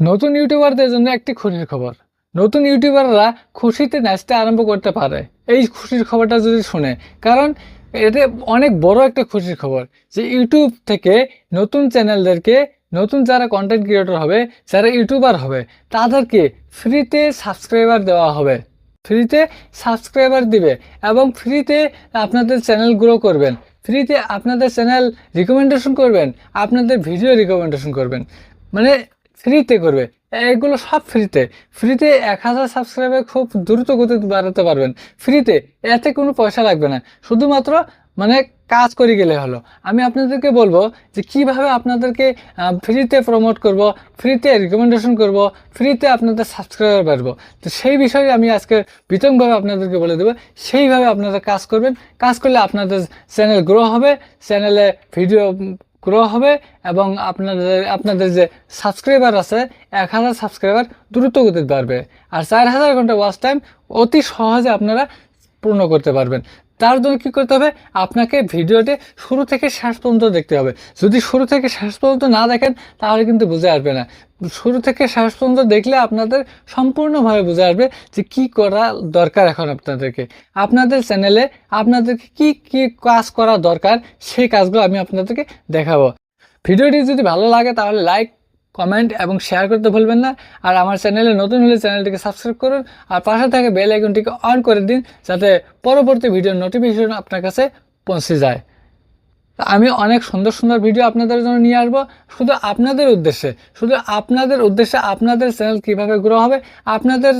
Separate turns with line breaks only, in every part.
নতুন ইউটিউবারদের জন্য একটি খুশির খবর। নতুন ইউটিউবাররা খুশিতে নাচতে আরম্ভ করতে পারে। এই খুশির খবরটা যদি শুনে, কারণ এটা অনেক বড় একটা খুশির খবর যে ইউটিউব থেকে নতুন চ্যানেলদেরকে, নতুন যারা কন্টেন্ট ক্রিয়েটর হবে, যারা ইউটিউবার হবে, তাদেরকে ফ্রিতে সাবস্ক্রাইবার দেওয়া হবে। ফ্রিতে সাবস্ক্রাইবার দিবে এবং ফ্রিতে আপনাদের চ্যানেল গ্রো করবেন। ফ্রিতে আপনাদের চ্যানেল রিকমেন্ডেশন করবেন, আপনাদের ভিডিও রিকমেন্ডেশন করবেন। মানে ফ্রিতে করবে। এগুলো সব ফ্রিতে। ফ্রিতে এক হাজার সাবস্ক্রাইবার খুব দ্রুত গতিতে বাড়াতে পারবেন। ফ্রিতে, এতে কোনো পয়সা লাগবে না। শুধুমাত্র মানে কাজ করে গেলে হলো। আমি আপনাদেরকে বলব যে কীভাবে আপনাদেরকে ফ্রিতে প্রমোট করব, ফ্রিতে রিকমেন্ডেশন করব, ফ্রিতে আপনাদের সাবস্ক্রাইবার বাড়বো। তো সেই বিষয়ে আমি আজকে বিতংভাবে আপনাদেরকে বলে দেবো, সেইভাবে আপনারা কাজ করবেন। কাজ করলে আপনাদের চ্যানেল গ্রো হবে চ্যানেলে ভিডিও গ্রো হবে এবং আপনাদের আপনাদের যে সাবস্ক্রাইবার আছে, এক হাজার সাবস্ক্রাইবার দ্রুত গতিতে বাড়বে। আর চার হাজার ঘণ্টা ওয়াচ টাইম অতি সহজে আপনারা পূর্ণ করতে পারবেন। তার জন্য কী করতে হবে? আপনাকে ভিডিওটি শুরু থেকে শেষ পর্যন্ত দেখতে হবে। যদি শুরু থেকে শেষ পর্যন্ত না দেখেন, তাহলে কিন্তু বুঝে আসবে না। শুরু থেকে শেষ পর্যন্ত দেখলে আপনাদের সম্পূর্ণভাবে বুঝে আসবে যে কি করা দরকার এখন আপনাদেরকে। আপনাদের চ্যানেলে আপনাদেরকে কি কি কাজ করা দরকার, সেই কাজগুলো আমি আপনাদেরকে দেখাবো। ভিডিওটি যদি ভালো লাগে, তাহলে লাইক কমেন্ট এবং শেয়ার করতে ভুলবেন না। আর আমার চ্যানেলে নতুন হলে চ্যানেলটিকে সাবস্ক্রাইব করুন আর পাশে থাকে বেল আইকনটিকে অন করে দিন যাতে পরবর্তী ভিডিওর নোটিফিকেশন আপনার কাছে পৌঁছে যায়। আমি অনেক সুন্দর সুন্দর ভিডিও আপনাদের জন্য নিয়ে আসব। শুধু আপনাদের উদ্দেশ্যে, শুধু আপনাদের উদ্দেশ্যে আপনাদের চ্যানেল কীভাবে গ্রো হবে, আপনাদের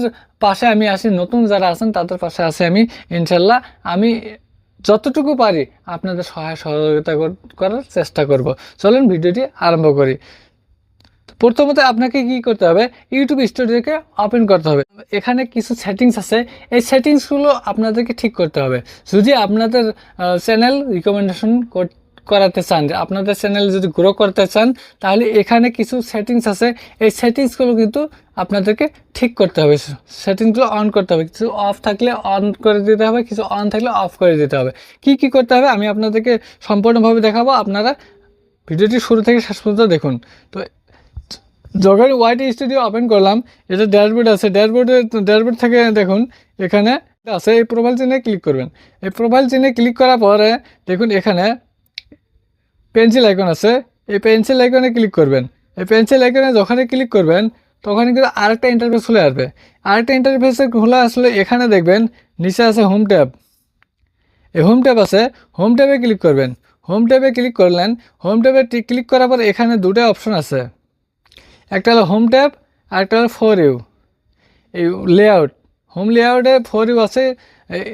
পাশে আমি আসি নতুন যারা আছেন তাদের পাশে আসি আমি, ইনশাল্লাহ। আমি যতটুকু পারি আপনাদের সহায় সহযোগিতা করার চেষ্টা করব। চলুন ভিডিওটি আরম্ভ করি। প্রথমত আপনাকে কি করতে হবে ইউটিউব স্টুডিওকে ওপেন করতে হবে। এখানে কিছু সেটিংস আছে, এই সেটিংসগুলো আপনাদেরকে ঠিক করতে হবে। যদি আপনাদের চ্যানেল রিকমেন্ডেশন করাতে চান আপনাদের চ্যানেল যদি গ্রো করতে চান, তাহলে এখানে কিছু সেটিংস আছে। এই সেটিংসগুলো কিন্তু আপনাদেরকে ঠিক করতে হবে। সেটিংসগুলো অন করতে হবে। কিছু অফ থাকলে অন করে দিতে হবে, কিছু অন থাকলে অফ করে দিতে হবে। কি কি করতে হবে, আমি আপনাদেরকে সম্পূর্ণভাবে দেখাবো। আপনারা ভিডিওটি শুরু থেকে শেষ পর্যন্ত দেখুন। তো যখন ওয়াইটি স্টুডিও ওপেন করলাম এটা ড্যাশবোর্ড আছে ড্যাশবোর্ডে ড্যাশবোর্ড থেকে দেখুন, এখানে আছে, এই প্রোফাইল চিহ্নে ক্লিক করবেন। এই প্রোফাইল চিহ্নে ক্লিক করার পরে দেখুন, এখানে পেন্সিল আইকন আছে, এই পেন্সিল আইকনে ক্লিক করবেন। এই পেন্সিল আইকনে যখনই ক্লিক করবেন তখন কিন্তু আরেকটা ইন্টারফেস খুলে আসবে। আরেকটা ইন্টারফেসে খোলা আসলে এখানে দেখবেন, নিচে আছে হোম ট্যাব এই হোম ট্যাব আছে হোম ট্যাবে ক্লিক করবেন। হোম ট্যাবে ক্লিক করলেন হোম ট্যাবে ক্লিক করার পর এখানে দুটো অপশন আছে। একটা হলো হোম ট্যাব আর একটা হলো ফোর ইউ এই লেআউট হোম লেআউটে ফোর ইউ আছে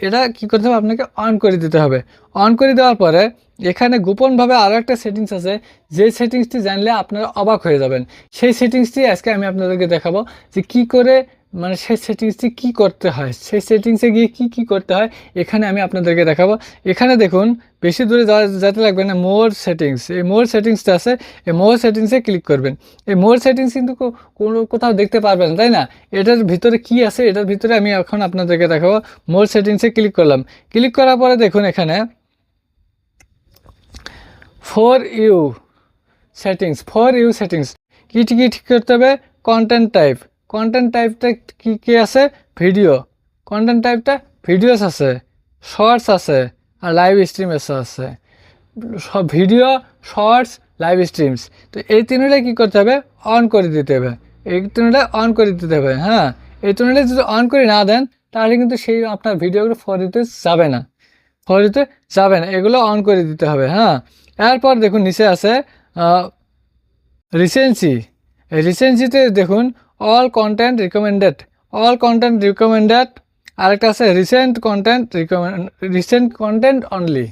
এটা কি করতে হবে? আপনাকে অন করে দিতে হবে। অন করে দেওয়ার পরে এখানে গোপনভাবে আরও একটা সেটিংস আছে, যে সেটিংসটি জানলে আপনারা অবাক হয়ে যাবেন। সেই সেটিংসটি আজকে আমি আপনাদেরকে দেখাবো যে কি করে মানে সেই সেটিংসটি কি করতে হয়? সেই সেটিংসে গিয়ে কি কি করতে হয়? এখানে আমি আপনাদেরকে দেখাবো। এখানে দেখুন, বেশি দূরে যেতে লাগবে না মোর সেটিংস এই মোর সেটিংসটা আছে, এই মোর সেটিংসে ক্লিক করবেন। এই মোর সেটিংস কিন্তু কোনো কোথাও দেখতে পারবেন তাই না? এটার ভিতরে কি আছে, এটার ভিতরে আমি এখন আপনাদেরকে দেখাবো। মোর সেটিংসে ক্লিক করলাম। ক্লিক করার পরে দেখুন এখানে for you settings for you settings কী কী ঠিক করতে হবে? কন্টেন্ট টাইপ কন্টেন্ট টাইপটা কী কী আছে? ভিডিও কন্টেন্ট টাইপটা ভিডিওস আছে শর্টস আছে, আর লাইভ স্ট্রিম আছে। সব ভিডিও শর্টস লাইভ স্ট্রিমস তো এই তিনটা কী করতে হবে? অন করে দিতে হবে। এই তিনটা অন করে দিতে হবে হ্যাঁ? এই তিনটা যদি অন করে না দেন, তাহলে কিন্তু সেই আপনার ভিডিওগুলো ফর দিতে যাবে না। ফর দিতে যাবে না। এগুলো অন করে দিতে হবে হ্যাঁ? এরপর দেখুন, নিচে আছে রিসেন্সি রিসেন্সিতে দেখুন all content recommended all content recommended আরেকটা আছে recent content recommend recent content only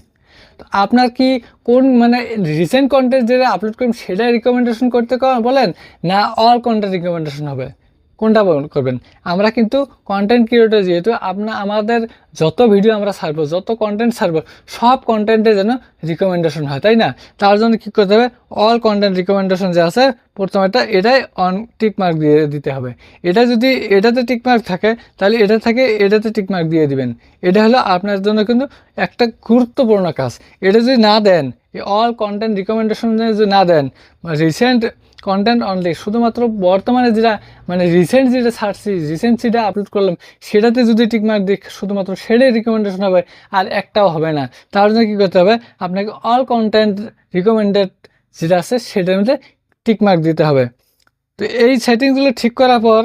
তো আপনার কি কোন মানে রিসেন্ট কন্টেন্ট যেটা আপলোড করবেন সেটাই রিকমেন্ডেশন করতে বলেন? না অল কন্টেন্ট রিকমেন্ডেশন হবে? কোনটা করবেন? আমরা কিন্তু কন্টেন্ট ক্রিয়েটর যেহেতু আপনার আমাদের যত ভিডিও আমরা ছাড়বো, যত কন্টেন্ট ছাড়বো, সব কন্টেন্টে যেন রিকমেন্ডেশন হয়, তাই না? তার জন্য কী করতে হবে? অল কন্টেন্ট রিকমেন্ডেশন যে আছে প্রথমেটা এটাই অন টিকমার্ক দিয়ে দিতে হবে। এটা যদি এটাতে টিকমার্ক থাকে, তাহলে এটা থেকে এটাতে টিকমার্ক দিয়ে দিবেন। এটা হলো আপনার জন্য কিন্তু একটা গুরুত্বপূর্ণ কাজ। এটা যদি না দেন অল কন্টেন্ট রিকমেন্ডেশন যদি না দেন রিসেন্ট কন্টেন্ট অনলি শুধুমাত্র বর্তমানে যেটা মানে রিসেন্ট যেটা ছাড়ছি রিসেন্ট যেটা আপলোড করলাম, সেটাতে যদি টিকমার্ক দিই শুধুমাত্র সেটাই রিকমেন্ডেশন হবে, আর একটাও হবে না। তার জন্য কী করতে হবে? আপনাকে অল কন্টেন্ট রিকমেন্ডেড যেটা আছে, সেটার মধ্যে টিকমার্ক দিতে হবে। তো এই সেটিংসগুলো ঠিক করার পর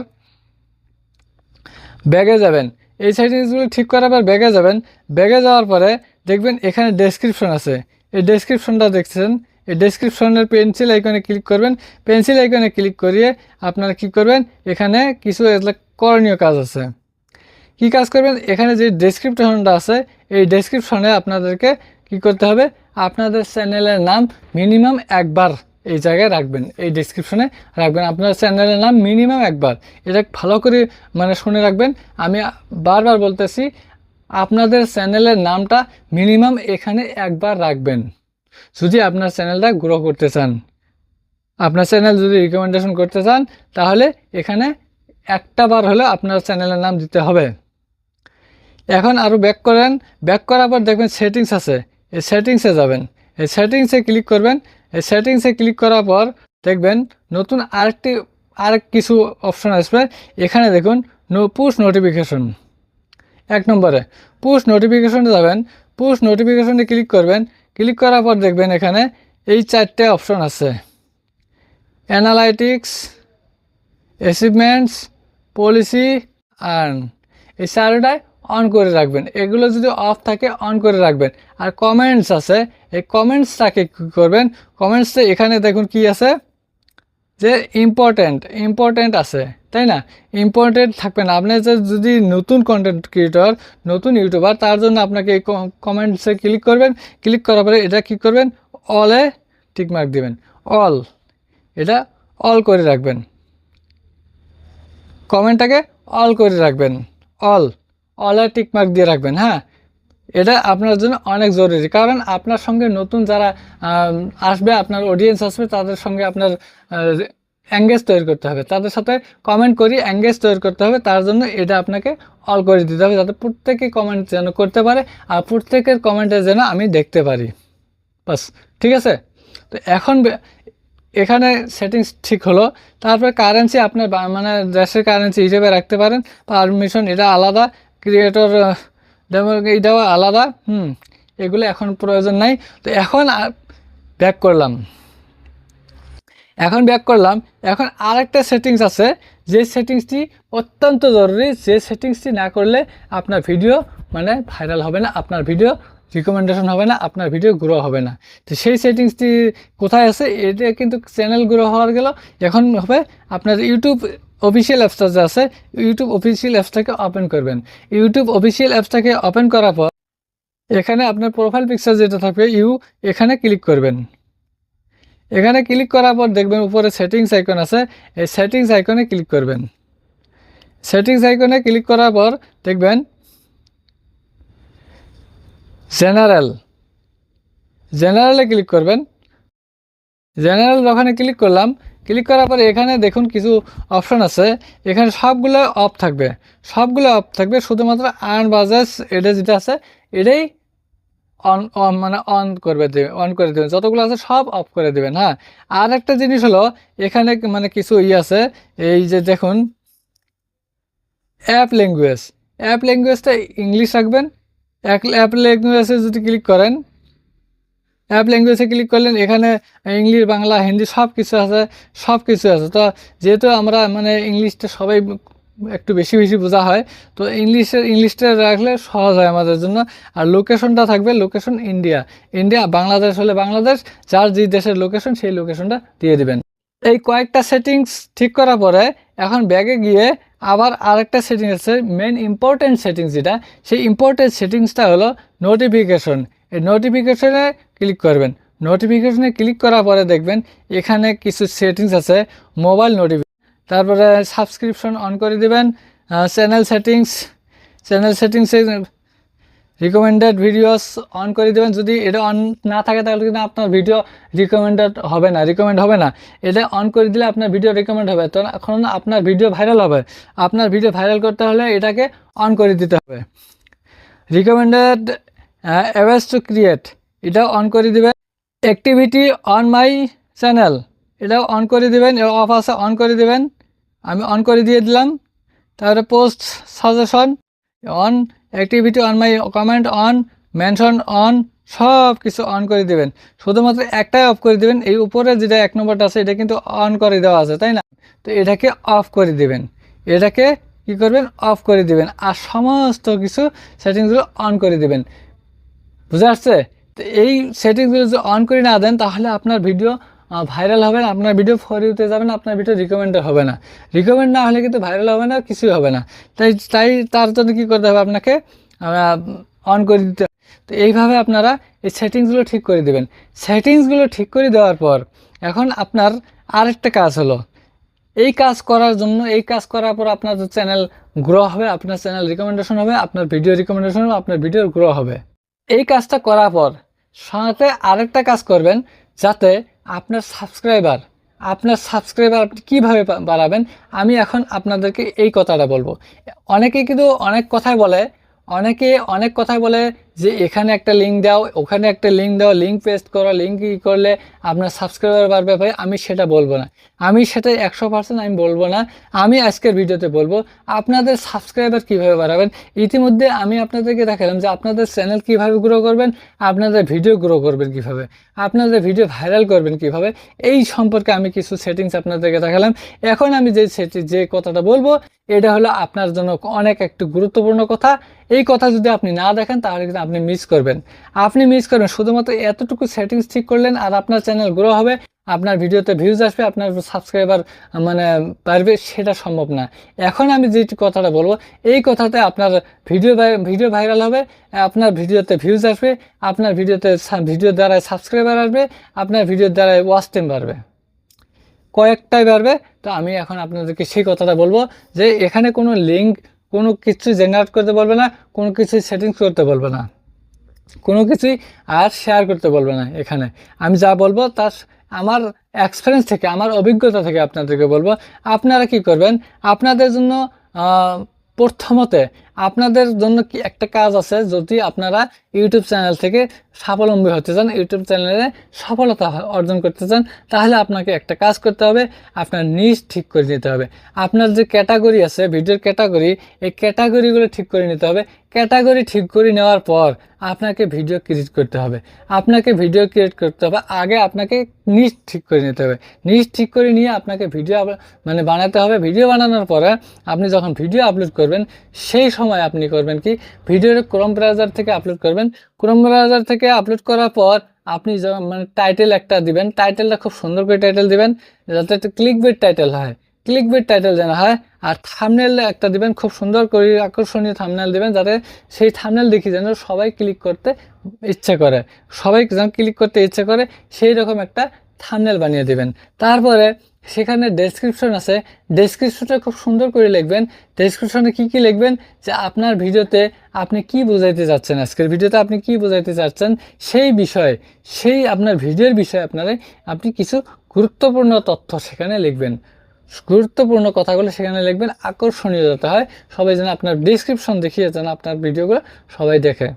ব্যাগে যাবেন। এই সেটিংসগুলো ঠিক করার পর ব্যাগে যাবেন। ব্যাগে যাওয়ার পরে দেখবেন এখানে ডেসক্রিপশন আছে। এই ডেসক্রিপশনটা দেখছেন। এই ডেসক্রিপশনের পেন্সিল আইকনে ক্লিক করবেন। পেন্সিল আইকনে ক্লিক করিয়ে আপনারা কি করবেন? এখানে কিছু করণীয় কাজ আছে। কি কাজ করবেন? এখানে যে ডেসক্রিপশনটা আছে, এই ডেসক্রিপশনে আপনাদেরকে কি করতে হবে? আপনাদের চ্যানেলের নাম মিনিমাম একবার এই জায়গায় রাখবেন। এই ডেসক্রিপশনে রাখবেন। আপনার চ্যানেলের নাম মিনিমাম একবার। এটা ভালো করে মানে শুনে রাখবেন। আমি বারবার বলতেছি আপনাদের চ্যানেলের নামটা মিনিমাম এখানে একবার রাখবেন। যদি আপনার চ্যানেলটা গ্রো করতে চান। আপনার চ্যানেল যদি রিকমেন্ডেশন করতে চান, তাহলে এখানে একটা বার হলে আপনার চ্যানেলের নাম দিতে হবে। এখন আরও ব্যাক করেন। ব্যাক করার পর দেখবেন সেটিংস আছে। এই সেটিংসে যাবেন। এই সেটিংসে ক্লিক করবেন। এই সেটিংসে ক্লিক করার পর দেখবেন নতুন আরেকটি, আরেক কিছু অপশন আসবে। এখানে দেখুন নো পুশ নোটিফিকেশন এক নম্বরে পুশ নোটিফিকেশনে যাবেন। পুশ নোটিফিকেশনে ক্লিক করবেন। ক্লিক করার পর দেখবেন এখানে এই চারটে অপশন আছে। অ্যানালাইটিক্স অ্যাচিভমেন্টস পলিসি আর্ন এই চারোটায় অন করে রাখবেন। এগুলো যদি অফ থাকে অন করে রাখবেন। আর কমেন্টস আছে। এই কমেন্টসটাকে কী করবেন? কমেন্টসে এখানে দেখুন কি আছে? যে ইম্পর্ট্যান্ট ইম্পর্ট্যান্ট আছে, তাই না? ইম্পর্ট্যান্ট থাকবে না। আপনি যে যদি নতুন কন্টেন্ট ক্রিয়েটর নতুন ইউটিউবার তার জন্য আপনাকে কমেন্টসে ক্লিক করবেন। ক্লিক করার পরে এটা কী করবেন? অলে টিকমার্ক দিবেন। অল এটা অল করে রাখবেন। কমেন্টটাকে অল করে রাখবেন। অল অলে টিকমার্ক দিয়ে রাখবেন হ্যাঁ? এটা আপনার জন্য অনেক জরুরি। কারণ আপনার সঙ্গে নতুন যারা আসবে, আপনার অডিয়েন্স আসবে, তাদের সঙ্গে আপনার অ্যাঙ্গেজ তৈরি করতে হবে। তাদের সাথে কমেন্ট করি অ্যাঙ্গেজ তৈরি করতে হবে। তার জন্য এটা আপনাকে অল করে দিতে হবে যাতে প্রত্যেকে কমেন্ট যেন করতে পারে আর প্রত্যেকের কমেন্টে যেন আমি দেখতে পারি। বাস, ঠিক আছে? তো এখন এখানে সেটিংস ঠিক হলো। তারপরে কারেন্সি আপনার মানে দেশের কারেন্সি হিসেবে রাখতে পারেন। পারমিশন এটা আলাদা। ক্রিয়েটর এটাও আলাদা, হুম, এগুলো এখন প্রয়োজন নাই। তো এখন ব্যাক করলাম। এখন ব্যাক করলাম। এখন আরেকটা সেটিংস আছে, যে সেটিংসটি অত্যন্ত জরুরি। যে সেটিংসটি না করলে আপনার ভিডিও মানে ভাইরাল হবে না, আপনার ভিডিও রিকমেন্ডেশন হবে না, আপনার ভিডিও গ্রো হবে না। তো সেই সেটিংসটি কোথায় আছে? এটা কিন্তু চ্যানেল গ্রো হওয়ার গেল। এখন হবে আপনার ইউটিউব অফিসিয়াল অ্যাপসটা যে আছে ইউটিউব অফিসিয়াল অ্যাপসটাকে ওপেন করবেন। ইউটিউব অফিসিয়াল অ্যাপসটাকে ওপেন করার পর, এখানে আপনার প্রোফাইল পিকচার যেটা থাকবে ইউ এখানে ক্লিক করবেন। এখানে ক্লিক করার পর দেখবেন উপরে সেটিংস আইকন আছে, এই সেটিংস আইকনে ক্লিক করবেন। সেটিংস আইকনে ক্লিক করার পর দেখবেন জেনারেল জেনারেলে ক্লিক করবেন। জেনারেল ওখানে ক্লিক করলাম ক্লিক করার পরে এখানে দেখুন কিছু অপশন আছে। এখানে সবগুলো অফ থাকবে। সবগুলো অফ থাকবে, শুধুমাত্র আর্ন বাজাজ এটা যেটা আছে, এটাই অন অন মানে অন করবে দেবে অন করে দেবেন। যতগুলো আছে সব অফ করে দেবেন হ্যাঁ? আর একটা জিনিস হলো, এখানে মানে কিছু ই আছে, এই যে দেখুন, অ্যাপ ল্যাঙ্গুয়েজ। অ্যাপ ল্যাঙ্গুয়েজটা ইংলিশ রাখবেন। অ্যাপ ল্যাঙ্গুয়েজে যদি ক্লিক করেন অ্যাপ ল্যাঙ্গুয়েজে ক্লিক করলেন, এখানে ইংলিশ বাংলা, হিন্দি সব কিছু আছে সব কিছু আছে। তো যেহেতু আমরা মানে ইংলিশটা সবাই একটু বেশি বেশি বোঝা হয়, তো ইংলিশের ইংলিশটা রাখলে সহজ হয় আমাদের জন্য। আর লোকেশনটা থাকবে লোকেশন ইন্ডিয়া ইন্ডিয়া বাংলাদেশ হলে বাংলাদেশ, যার যে দেশের লোকেশন সেই লোকেশনটা দিয়ে দিবেন। এই কয়েকটা সেটিংস ঠিক করার পরে এখন ব্যাগে গিয়ে আবার আরেকটা সেটিং আছে মেন ইম্পর্টেন্ট সেটিংস যেটা, সেই ইম্পর্টেন্ট সেটিংসটা হলো নোটিফিকেশন এই নোটিফিকেশনে ক্লিক করবেন। নোটিফিকেশনে ক্লিক করার পরে দেখবেন এখানে কিছু সেটিংস আছে মোবাইল নোটিফিকেশন তারপরে সাবস্ক্রিপশন অন করে দেবেন চ্যানেল সেটিংস চ্যানেল সেটিংসে রিকমেন্ডেড ভিডিওস অন করে দেবেন। যদি এটা অন না থাকে, তাহলে কিন্তু আপনার ভিডিও রিকমেন্ডেড হবে না রিকমেন্ড হবে না। এটা অন করে দিলে আপনার ভিডিও রিকমেন্ড হবে। তো এখন আপনার ভিডিও ভাইরাল হবে। আপনার ভিডিও ভাইরাল করতে হলে এটাকে অন করে দিতে হবে। রিকমেন্ডেড অ্যাওয়েজ টু ক্রিয়েট এটা অন করে দিবে অ্যাক্টিভিটি অন মাই চ্যানেল এটাও অন করে দিবেন অফ আছে অন করে দিবেন। আমি অন করে দিয়ে দিলাম। তারপরে post suggestion on activity on my comment on mention on সব কিছু অন করে দিবেন। শুধুমাত্র একটাই অফ করে দিবেন। এই উপরে যেটা এক নম্বরটা আছে, এটা কিন্তু অন করে দেওয়া আছে, তাই না? তো এটাকে অফ করে দিবেন। এটাকে কি করবেন? অফ করে দিবেন। আর সমস্ত কিছু সেটিংসগুলো অন করে দিবেন। বুঝে আসছে? তো এই সেটিংসগুলো যদি অন করে না দেন, তাহলে আপনার ভিডিও ভাইরাল হবে না, আপনার ভিডিও ফরিতে যাবে না, আপনার ভিডিও রিকমেন্ড হবে না। রিকমেন্ড না হলে কিন্তু ভাইরাল হবে না, কিছুই হবে না। তাই তাই তার জন্য কী করতে হবে আপনাকে? অন করে দিতে তো এইভাবে আপনারা এই সেটিংসগুলো ঠিক করে দেবেন। সেটিংসগুলো ঠিক করে দেওয়ার পর, এখন আপনার আরেকটা কাজ হলো। এই কাজ করার জন্য, এই কাজ করার পর আপনার চ্যানেল গ্রো হবে, আপনার চ্যানেল রিকমেন্ডেশন হবে, আপনার ভিডিও রিকমেন্ডেশন হবে, আপনার ভিডিও গ্রো হবে। এই কাজটা করার পর সাথে আরেকটা কাজ করবেন যাতে আপনার সাবস্ক্রাইবার আপনার সাবস্ক্রাইবার আপনি কীভাবে বাড়াবেন? আমি এখন আপনাদেরকে এই কথাটা বলব। অনেকে কিন্তু অনেক কথাই বলে, অনেকে অনেক কথাই বলে যে এখানে একটা লিঙ্ক দাও, ওখানে একটা লিঙ্ক দাও লিঙ্ক পেস্ট করো লিঙ্ক ই করলে আপনার সাবস্ক্রাইবার বাড়বে ভাই, আমি সেটা বলব না। আমি সেটা একশো পার্সেন্ট আমি বলব না, আমি আজকের ভিডিওতে বলব আপনাদের সাবস্ক্রাইবার কীভাবে বাড়াবেন। ইতিমধ্যে আমি আপনাদেরকে দেখালাম যে আপনাদের চ্যানেল কীভাবে গ্রো করবেন, আপনাদের ভিডিও গ্রো করবেন কীভাবে, আপনাদের ভিডিও ভাইরাল করবেন কীভাবে, এই সম্পর্কে আমি কিছু সেটিংস আপনাদেরকে দেখালাম। এখন আমি যে সেটি, যে কথাটা বলব, এটা হলো আপনার জন্য অনেক একটু গুরুত্বপূর্ণ কথা। এই কথা যদি আপনি না দেখেন, তাহলে কিন্তু আপনি মিস করবেন। আপনি মিস করবেন। শুধুমাত্র এতটুকু সেটিংস ঠিক করলেন আর আপনার চ্যানেল গ্রো হবে, আপনার ভিডিওতে ভিউজ আসবে, আপনার সাবস্ক্রাইবার মানে বাড়বে, সেটা সম্ভব না। এখন আমি যে কথাটা বলব, এই কথাতে আপনার ভিডিও ভিডিও ভাইরাল হবে, আপনার ভিডিওতে ভিউজ আসবে, আপনার ভিডিওতে ভিডিও দ্বারা সাবস্ক্রাইবার আসবে, আপনার ভিডিওর দ্বারা ওয়াচ টাইম বাড়বে। কয়েকটাই বাড়বে। তো আমি এখন আপনাদেরকে সেই কথাটা বলব যে, এখানে কোনো লিঙ্ক কোনো কিছু জেনারেট করতে বলবে না, কোনো কিছু সেটিংস করতে বলবে না। কোনো কিছুই আর শেয়ার করতে বলবে না এখানে। আমি যা বলব তার আমার এক্সপিরিয়েন্স থেকে, আমার অভিজ্ঞতা থেকে আপনাদেরকে বলব। আপনারা কি করবেন? আপনাদের জন্য প্রথমতে আপনাদের জন্য কি একটা কাজ আছে, যদি আপনারা ইউটিউব চ্যানেল থেকে স্বাবলম্বী হতে চান, ইউটিউব চ্যানেলে সফলতা অর্জন করতে চান, তাহলে আপনাকে একটা কাজ করতে হবে, আপনার নিজ ঠিক করে নিতে হবে। আপনার যে ক্যাটাগরি আছে, ভিডিওর ক্যাটাগরি, এই ক্যাটাগরিগুলো ঠিক করে নিতে হবে। ক্যাটাগরি ঠিক করে নেওয়ার পর আপনাকে ভিডিও ক্রিয়েট করতে হবে। আপনাকে ভিডিও ক্রিয়েট করতে হবে, আগে আপনাকে নিজ ঠিক করে নিতে হবে। নিজ ঠিক করে নিয়ে আপনাকে ভিডিও মানে বানাতে হবে। ভিডিও বানানোর পরে আপনি যখন ভিডিও আপলোড করবেন, সেই সময় আপনি করবেন কি? ভিডিওর ক্রম ব্রাউজার থেকে আপলোড করবেন। ক্রম ব্রাউজার থেকে আপলোড করার পর আপনি মানে টাইটেল একটা দিবেন। টাইটেলটা খুব সুন্দর করে টাইটেল দিবেন। যাতে ক্লিক বেট টাইটেল হয়। ক্লিক বেট টাইটেল যেন হয়। আর থামনেল একটা দিবেন। খুব সুন্দর করে আকর্ষণীয় থামনেল দিবেন। যাতে সেই থামনেল দেখি যেন সবাই ক্লিক করতে ইচ্ছে করে। সবাই যেন ক্লিক করতে ইচ্ছে করে সেই রকম একটা থামনেল বানিয়ে দিবেন। তারপরে সেখানে ডেসক্রিপশন আছে। ডেসক্রিপশনটা খুব সুন্দর করে লিখবেন। ডেসক্রিপশনে কি কি লিখবেন? যে আপনার ভিডিওতে আপনি কি বোঝাইতে চাচ্ছেন? আজকের ভিডিওতে আপনি কি বোঝাইতে চাচ্ছেন? সেই বিষয়ে, সেই আপনার ভিডিওর বিষয়ে আপনারা আপনি কিছু গুরুত্বপূর্ণ তথ্য সেখানে লিখবেন। গুরুত্বপূর্ণ কথাগুলো সেখানে লিখবেন। আকর্ষণীয় যাতে হয়, সবাই যেন আপনার ডিসক্রিপশন দেখিয়ে যেন আপনার ভিডিওগুলো সবাই দেখে।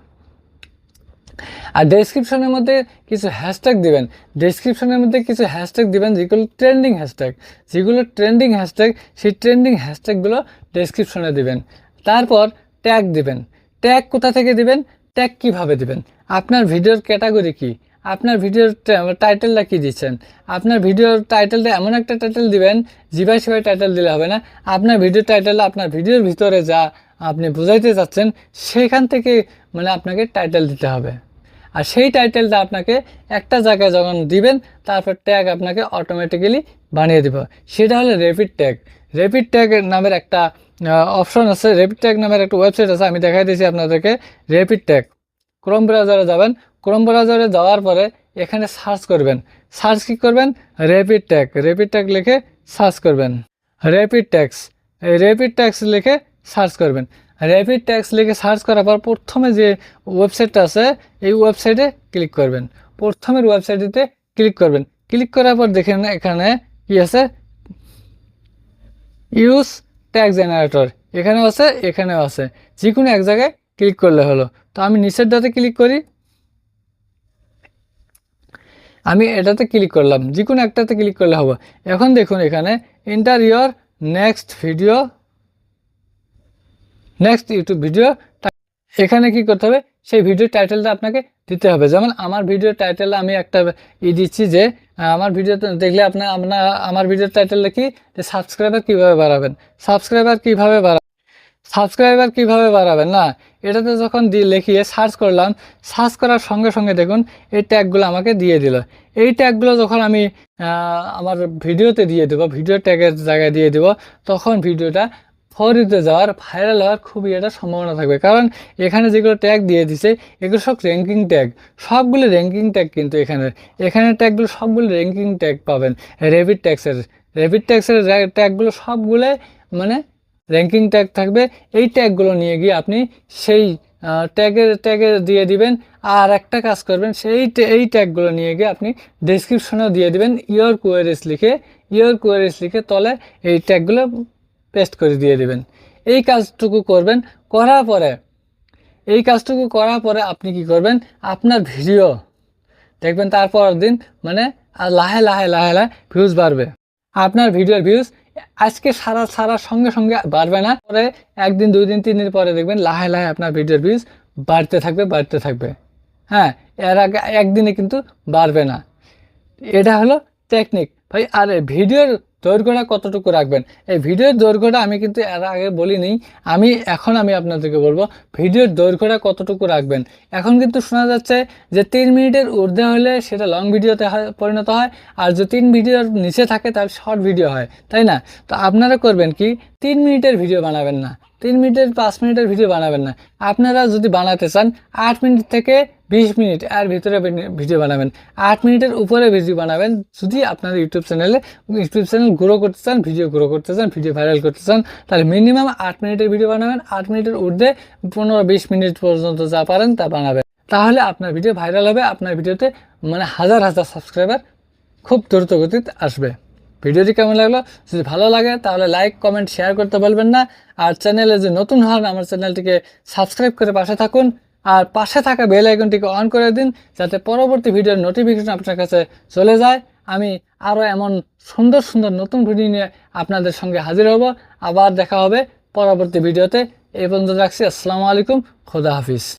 আর ডেসক্রিপশনের মধ্যে কিছু হ্যাশট্যাগ দিবেন। ডেসক্রিপশনের মধ্যে কিছু হ্যাশট্যাগ দিবেন যেগুলো ট্রেন্ডিং হ্যাশট্যাগ যেগুলো ট্রেন্ডিং হ্যাশট্যাগ সেই ট্রেন্ডিং হ্যাশট্যাগুলো ডেসক্রিপশনে দিবেন। তারপর ট্যাগ দিবেন। ট্যাগ কোথা থেকে দিবেন? ট্যাগ কীভাবে দিবেন? আপনার ভিডিওর ক্যাটাগরি কি? আপনার ভিডিওর টাইটেলটা কি দিচ্ছেন? আপনার ভিডিওর টাইটেলটা এমন একটা টাইটেল দিবেন জিবাই সিবাই টাইটেল দিলে হবে না। আপনার ভিডিও টাইটেল আপনার ভিডিওর ভিতরে যা আপনি বোঝাইতে চাচ্ছেন সেখান থেকে মানে আপনাকে টাইটেল দিতে হবে। আর সেই টাইটেলটা আপনাকে একটা জায়গায় যখন দিবেন, তারপর ট্যাগ আপনাকে অটোমেটিক্যালি বানিয়ে দেবে। সেটা হলো রেপিড ট্যাগ রেপিড ট্যাগ নামের একটা অপশন আছে। রেপিড ট্যাগ নামের একটা ওয়েবসাইট আছে, আমি দেখাই দিয়েছি আপনাদেরকে। রেপিড ট্যাগ ক্রোম ব্রাউজারে যাবেন। ক্রোম ব্রাউজারে যাওয়ার পরে এখানে সার্চ করবেন। সার্চ কী করবেন? রেপিড ট্যাগ রেপিড ট্যাগ লিখে সার্চ করবেন। র্যাপিড ট্যাক্স এই র্যাপিড ট্যাক্স লিখে সার্চ করবেন। র্যাপিড ট্যাক্স লিখে সার্চ করার পর প্রথমে যে ওয়েবসাইটটা আছে, এই ওয়েবসাইটে ক্লিক করবেন। প্রথমের ওয়েবসাইটটিতে ক্লিক করবেন। ক্লিক করার পর দেখেন এখানে কি আছে? ইউজ ট্যাক্স জেনারেটর এখানেও আছে এখানেও আছে। যে কোনো এক জায়গায় ক্লিক করলে হলো। তো আমি নিচের ডাতে ক্লিক করি। আমি এটাতে ক্লিক করলাম। যে কোনো একটাতে ক্লিক করলে হবে। এখন দেখুন এখানে enter your next video next YouTube video এখানে কি করতে হবে? সেই ভিডিও টাইটেলটা আপনাকে দিতে হবে। যেমন আমার ভিডিও টাইটেল আমি একটা ই দিচ্ছি যে আমার ভিডিও দেখলে আপনার আপনার আমার ভিডিও টাইটেল লিখি যে সাবস্ক্রাইবার কীভাবে বাড়াবেন? সাবস্ক্রাইবার কীভাবে বাড়াবেন সাবস্ক্রাইবার কীভাবে বাড়াবেন? না, এটাতে যখন দিয়ে লিখিয়ে সার্চ করলাম সার্চ করার সঙ্গে সঙ্গে দেখুন, এই ট্যাগগুলো আমাকে দিয়ে দিল। এই ট্যাগগুলো যখন আমি আমার ভিডিওতে দিয়ে দেবো ভিডিও ট্যাগের জায়গায় দিয়ে দেবো, তখন ভিডিওটা ফরিতে যাওয়ার ভাইরাল হওয়ার খুবই একটা সম্ভাবনা থাকবে। কারণ এখানে যেগুলো ট্যাগ দিয়ে দিছে, এগুলো সব র্যাঙ্কিং ট্যাগ সবগুলো র্যাঙ্কিং ট্যাগ কিন্তু এখানে। এখানে ট্যাগগুলো সবগুলো র্যাঙ্কিং ট্যাগ পাবেন। রেভিড ট্যাক্সের রেভিড ট্যাক্সের ট্যাগগুলো সবগুলো মানে র্যাঙ্কিং ট্যাগ থাকবে। এই ট্যাগগুলো নিয়ে গিয়ে আপনি সেই ট্যাগের ট্যাগে দিয়ে দিবেন। আর একটা কাজ করবেন, সেই এই ট্যাগগুলো নিয়ে গিয়ে আপনি ডেসক্রিপশনেও দিয়ে দিবেন। ইয়োর কোয়ারিস লিখে ইয়োর কোয়ারিস লিখে তলে এই ট্যাগগুলো পেস্ট করে দিয়ে দিবেন। এই কাজটুকু করবেন, করার পরে, এই কাজটুকু করার পরে আপনি কি করবেন, আপনার ভিডিও, দেখবেন তারপর দিন মানে লাহে লাহে লাহে লাহে ভিউজ বাড়বে। আপনার ভিডিওর ভিউজ আজকে সারা সারা সঙ্গে সঙ্গে বাড়বে না। পরে একদিন, দুই দিন, তিন দিন পরে দেখবেন লাহে লাহে আপনার ভিডিওর ভিউজ বাড়তে থাকবে বাড়তে থাকবে। হ্যাঁ এর আগে একদিনে কিন্তু বাড়বে না। এটা হলো টেকনিক ভাই, আর ভিডিওর দৈর্ঘ্যটা কতটুকু রাখবেন? এই ভিডিওর দৈর্ঘ্যটা আমি কিন্তু এর আগে বলিনি। আমি, এখন আমি আপনাদেরকে বলব, ভিডিওর দৈর্ঘ্যটা কতটুকু রাখবেন? এখন কিন্তু শোনা যাচ্ছে যে তিন মিনিটের ঊর্ধ্বে হলে সেটা লং ভিডিওতে পরিণত হয়, আর যে তিন ভিডিওর নিচে থাকে তার শর্ট ভিডিও হয়, তাই না? তো আপনারা করবেন কি? তিন মিনিটের ভিডিও বানাবেন না। তিন মিনিটের, পাঁচ মিনিটের ভিডিও বানাবেন না। আপনারা যদি বানাতে চান, আট মিনিট থেকে বিশ মিনিট আর ভিতরে ভিডিও বানাবেন। আট মিনিটের উপরে ভিডিও বানাবেন। যদি আপনার ইউটিউব চ্যানেলে ইউটিউব চ্যানেল গ্রো করতে চান ভিডিও গ্রো করতে চান ভিডিও ভাইরাল করতে চান, তাহলে মিনিমাম আট মিনিটের ভিডিও বানাবেন। আট মিনিটের ঊর্ধ্বে পনেরো বিশ মিনিট পর্যন্ত যা পারেন তা বানাবেন। তাহলে আপনার ভিডিও ভাইরাল হবে। আপনার ভিডিওতে মানে হাজার হাজার সাবস্ক্রাইবার খুব দ্রুত গতিতে আসবে। ভিডিওটি কেমন লাগল? যদি ভালো লাগে, তাহলে লাইক কমেন্ট শেয়ার করতে বলবেন না। আর চ্যানেলে যে নতুন হন, আমার চ্যানেলটিকে সাবস্ক্রাইব করে পাশে থাকুন। আর পাশে থাকা বেল আইকনটিকে অন করে দিন, যাতে পরবর্তী ভিডিওর নোটিফিকেশন আপনার কাছে চলে যায়। আমি আরও এমন সুন্দর সুন্দর নতুন ভিডিও নিয়ে আপনাদের সঙ্গে হাজির হব। আবার দেখা হবে পরবর্তী ভিডিওতে এই পর্যন্ত রাখছি। আসসালামু আলাইকুম। খোদা হাফিজ।